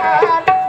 Thank you.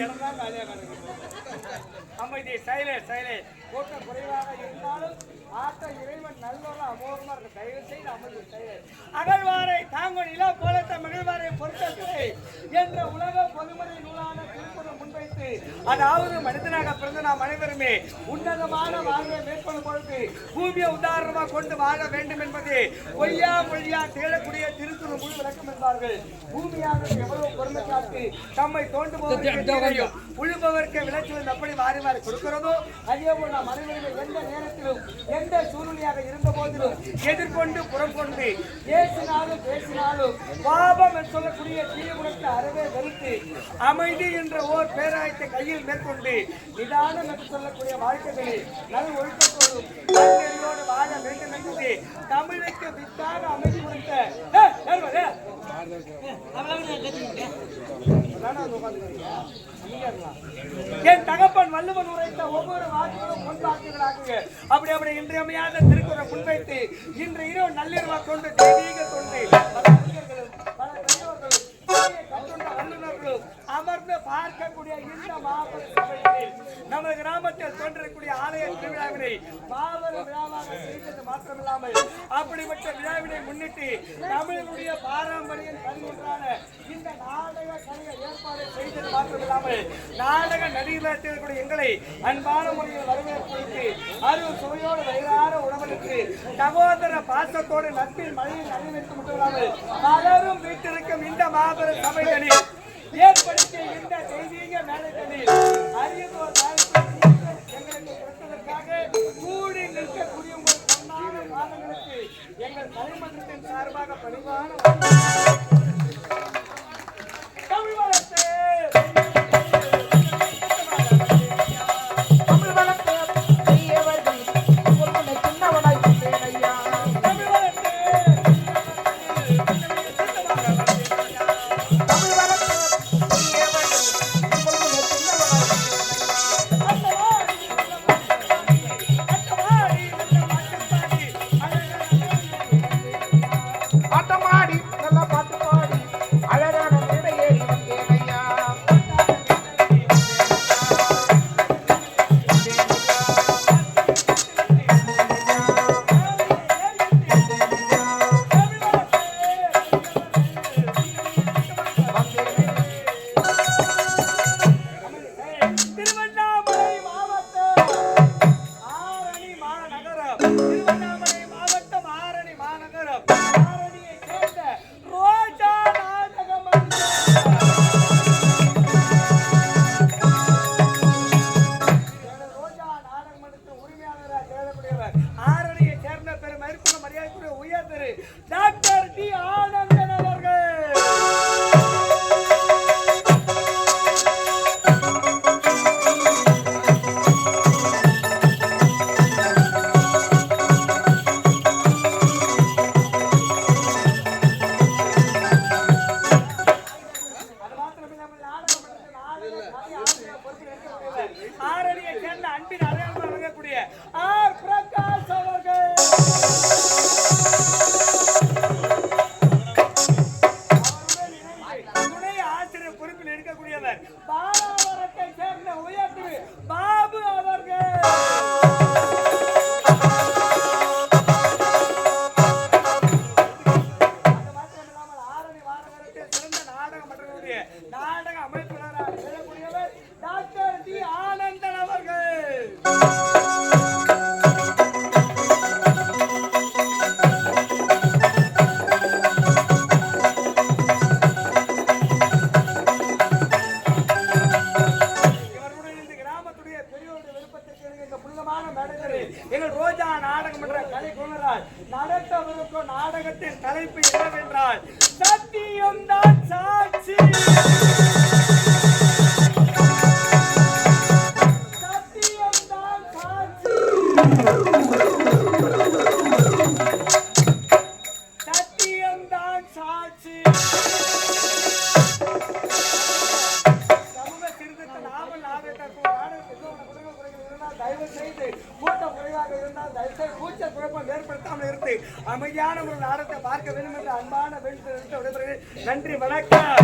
தெருவேற இடம்தான் காலியாக கிடக்குது. அமைதி சைலண்ட் சைலண்ட் கூட்டம் குறைவாக இருந்தாலும் ஆட்ட இறைவன் நல்லவர்கள் அமோகமா இருக்க தயவு செய்து அமைதி சைலண்ட் அகழ்வாரை தாங்கள் நிலா போல மகிழ்வாரை பொறுத்தவரை என்ற உலக பொதுமறை நூலான திருக்குறள் முன்வைத்து அதாவது மனிதனாக பிறந்த நாம் அனைவருமே உன்னதமான வாழ்வை மேற்கொள்ளும் பொழுது பூமியை உதாரணமாக கொண்டு வாழ வேண்டும் என்பது பொய்யா மொழியா தேடக்கூடிய திருக்குறள் முழு விளக்கம் என்பார்கள். பூமியானது எவ்வளவு பொறுமை காத்து தம்மை தோண்டுபவருக்கு உழுபவருக்கு விளைச்சல் எப்படி மாறி மாறி கொடுக்கிறதோ அதே போல் நாம் அனைவருமே எந்த நேரத்திலும் எந்த சூழ்நிலையாக இருந்த போதிலும் எதிர்கொண்டு புறம் கொண்டு பேசினாலும் பேசினாலும் பாபம் என்று சொல்லக்கூடிய தீய குணத்தை அறவே வெறுத்து அமைதி என்ற ஓர் பேராயத்தை கையில் மேற்கொண்டு நிதானம் என்று சொல்லக்கூடிய வாழ்க்கைகளை நல் ஒழுக்கத்தோடு நன்னெறியோடு வாழ வேண்டும் என்பது தமிழுக்கு வித்தாக அமைதி கொடுத்த என் தகப்பன் வள்ளுவன் உரைத்த ஒவ்வொரு வாக்குகளும் முன்வாக்குகளாக அப்படி அப்படி இன்றியமையாத திருக்குறள் முன்வைத்து இன்று இரவு நள்ளிரவா கொண்டு தெய்வீக தொண்டு பல அறிஞர்களும் பல பெரியோர்களும் பெரிய கட்டுண்ட வல்லுநர்களும் அமர்ந்து பார்க்கக்கூடிய இந்த மாபெரும் நமது கிராமத்தில் தோன்றக்கூடிய ஆலய திருவிழாவினை மாபெரும் விழாவாக செய்தது மாத்திரமில்லாமல் அப்படிப்பட்ட விழாவினை முன்னிட்டு தமிழனுடைய பாரம்பரியம் கருவொன்றான இந்த நாடக கலையை ஏற்பாடு செய்தது மாத்திரமில்லாமல் நாடக நடிகர்களாக இருக்கக்கூடிய எங்களை அன்பான முறையில் வரவேற்பு அருள் சுவையோடு வயிறார உணவனுக்கு சகோதர பாசத்தோடு நட்பில் மழையில் அணிவித்து மட்டுமில்லாமல் பலரும் வீட்டிற்கும் இந்த மாபெரும் சபைகளில் ஏற்படுத்திய இந்த தெய்வீக மேடைகளில். அறியதோர் மேலே ஆர் பிரகாஷ் அவர்கள். அவருடன் துணை ஆசிரியர் பொறுப்பில் இருக்கக்கூடியவர் பாலாவரத்தை சேர்ந்த உயர் திரு பாபு அவர்கள். அது மாத்திரமில்லாமல் நாடக கிராமத்துடைய பெரியோருடைய விருப்பத்திற்கு இந்த புனிதமான மேடைகளில் எங்கள் ரோஜா நாடகம் என்ற கலை குழுவினரால் நடத்தவிருக்கும் நாடகத்தின் தலைப்பு என்னவென்றால் சத்தியம்தான் சாட்சி. சத்தியம்தான் சாட்சி. சத்தியம்தான் சாட்சி. தயவு செய்து கூட்டம் குறைவாக இருந்தால் தயவு செய்து குழப்பம் ஏற்படுத்தாமல் இருந்து அமைதியான ஒரு நாடகத்தை பார்க்க வேண்டும் என்று அன்பான வேண்டுதல் விடைபெறுகிறேன் நன்றி வணக்கம்.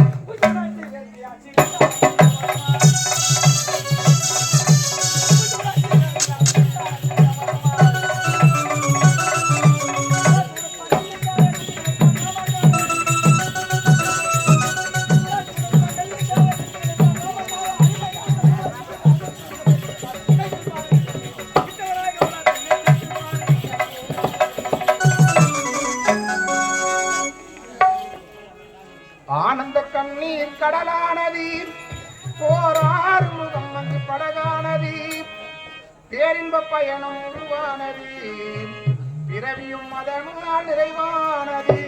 கடலானது போராறு முகம் வந்து படகானது பேரின்ப பயணம் உருவானது பிறவியும் அதனால் நிறைவானது